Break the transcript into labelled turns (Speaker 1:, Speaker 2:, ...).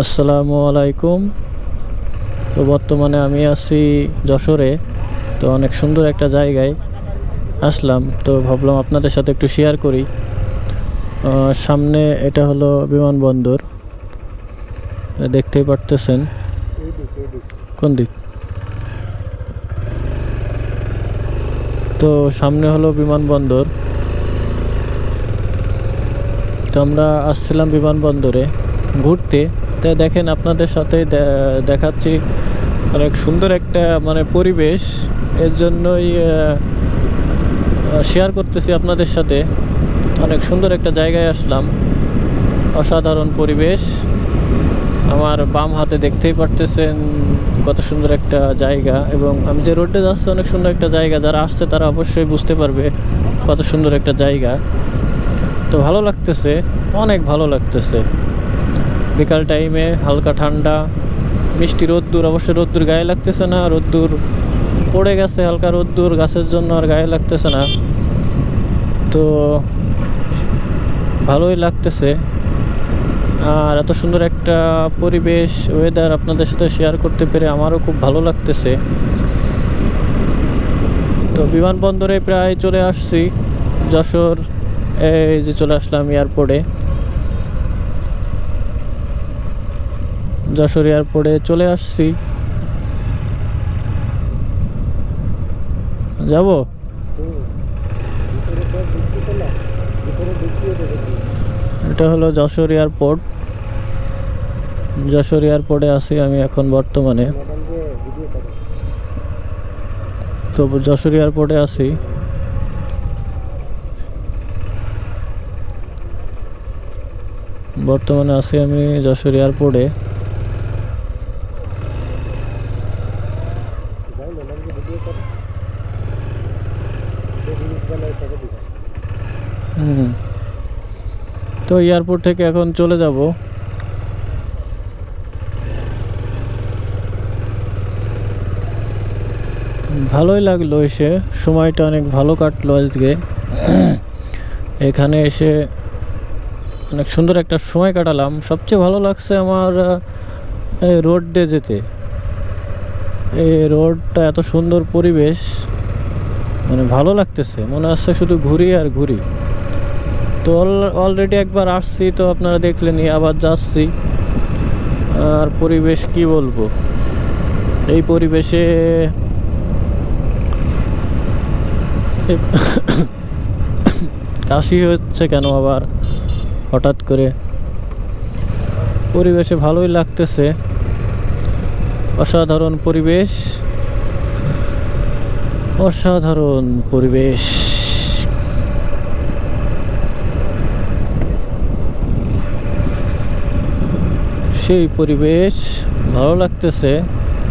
Speaker 1: আসসালামু আলাইকুম। তো বর্তমানে আমি আছি যশোরে, তো অনেক সুন্দর একটা জায়গায় আসলাম। তো ভাবলাম আপনাদের সাথে একটু শেয়ার করি। সামনে এটা হলো বিমানবন্দর। দেখতেই পারতেছেন। কোন দিক? তো সামনে হলো বিমানবন্দর। তো আমরা আসছিলাম বিমানবন্দরে ঘুরতে। তাই দেখেন আপনাদের সাথে দেখাচ্ছি অনেক সুন্দর একটা মানে পরিবেশ। এর জন্যই শেয়ার করতেছি আপনাদের সাথে। অনেক সুন্দর একটা জায়গায় আসলাম। অসাধারণ পরিবেশ। আমার বাম হাতে দেখতেই পারতেছেন কত সুন্দর একটা জায়গা এবং আমি যে রোডে যাচ্ছি অনেক সুন্দর একটা জায়গা। যারা আসছে তারা অবশ্যই বুঝতে পারবে কত সুন্দর একটা জায়গা। তো ভালো লাগতেছে, অনেক ভালো লাগতেছে। বিকাল টাইমে হালকা ঠান্ডা, মিষ্টি রোদ্দুর, অবশ্য রোদ্দুর গায়ে লাগতেছে না, রোদ্দুর পড়ে গেছে, হালকা রোদ্দুর, গাছের জন্য আর গায়ে লাগতেছে না। তো ভালোই লাগতেছে। আর এত সুন্দর একটা পরিবেশ ওয়েদার আপনাদের সাথে শেয়ার করতে পেরে আমারও খুব ভালো লাগতেছে। তো বিমানবন্দরে প্রায় চলে আসছি, যশোর, এই যে চলে আসলাম এয়ারপোর্টে যশোর এয়ারপোর্টে চলে আসছি। যাব? এটা হলো যশোর এয়ারপোর্ট। যশোর এয়ারপোর্টে আছি আমি এখন বর্তমানে। তো যশোর এয়ারপোর্টে আছি। বর্তমানে আছি আমি যশোর এয়ারপোর্টে। তো এয়ারপোর্ট থেকে এখন চলে যাব। ভালোই লাগল এসে। সময়টা অনেক ভালো কাটলো আজকে। এখানে এসে অনেক সুন্দর একটা সময় কাটালাম। সবচেয়ে ভালো লাগছে আমার রোড ডে যেতে। এই রোডটা এত সুন্দর পরিবেশ। মানে ভালো লাগতেছে। মনে হচ্ছে শুধু ঘুরি আর ঘুরি। তো অলরেডি একবার আসছি, তো আপনারা দেখলেনই আবার যাচ্ছি। আর পরিবেশ কি বলব? এই পরিবেশে কাশি হচ্ছে কেন আবার? হঠাৎ করে। পরিবেশে ভালোই লাগতেছে। অসাধারণ পরিবেশ। অসাধারণ পরিবেশ। সেই পরিবেশ ভালো লাগতেছে।